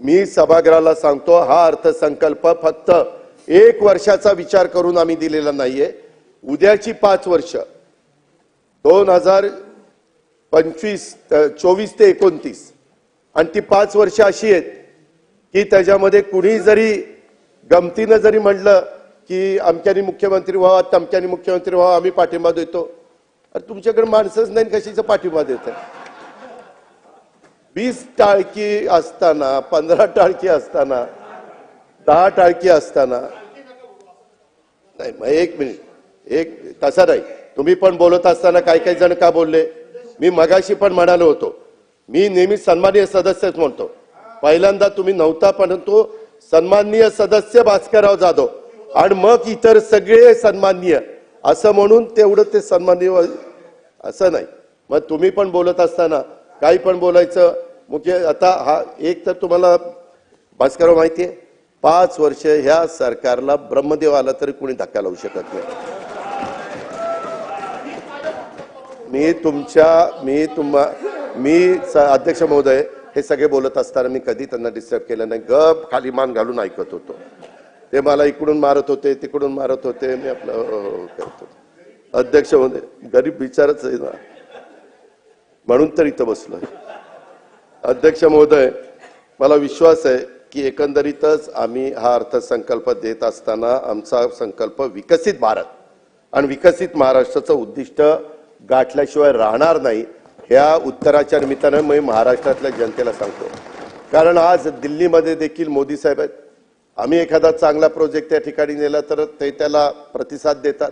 मी सभागृहाला सांगतो हा अर्थसंकल्प फक्त एक वर्षाचा विचार करून आम्ही दिलेला नाहीये. उद्याची पाच वर्ष दोन हजार पंचवीस चोवीस ते एकोणतीस. आणि ती पाच वर्ष अशी आहेत की त्याच्यामध्ये कुणी जरी गमतीनं जरी म्हणलं की अमक्यानी मुख्यमंत्री व्हावा तमक्यानी मुख्यमंत्री व्हावा आम्ही पाठिंबा देतो. अरे तुमच्याकडे माणसंच नाही कशाचा पाठिंबा देत वीस टाळकी असताना पंधरा टाळकी असताना दहा टाळकी असताना. नाही मग एक मिनिट एक तसा नाही. तुम्ही पण बोलत असताना काही काही जण का बोलले? मी मगाशी पण म्हणालो होतो. मी नेहमी सन्माननीय सदस्यच म्हणतो. पहिल्यांदा तुम्ही नव्हता परंतु सन्माननीय सदस्य भास्करराव जाधव. आणि मग इतर सगळे सन्माननीय. असं म्हणून तेवढं ते सन्माननीय असं नाही. मग तुम्ही पण बोलत असताना काही पण बोलायचं मुख्य आता हा एक तर तुम्हाला भास्करराव माहिती आहे पाच वर्ष ह्या सरकारला ब्रह्मदेव आला तरी कोणी धक्का लावू शकत नाही. मी तुमच्या मी तुम्हा मी स- अध्यक्ष महोदय हे सगळे बोलत असताना मी कधी त्यांना डिस्टर्ब केलं नाही. गप खाली मान घालून ऐकत होतो. ते मला इकडून मारत होते तिकडून मारत होते मी आपलं करत होतो. अध्यक्ष महोदय गरीब विचारच आहे ना. म्हणून तर इथं बसलोय. अध्यक्ष महोदय मला विश्वास आहे की एकंदरीतच आम्ही हा अर्थसंकल्प देत असताना आमचा संकल्प विकसित भारत आणि विकसित महाराष्ट्राचं उद्दिष्ट गाठल्याशिवाय राहणार नाही ह्या उत्तराच्या निमित्तानं मी महाराष्ट्रातल्या जनतेला सांगतो. कारण आज दिल्लीमध्ये देखील मोदी साहेब आहेत. आम्ही एखादा चांगला प्रोजेक्ट त्या ठिकाणी नेला तर ते त्याला प्रतिसाद देतात.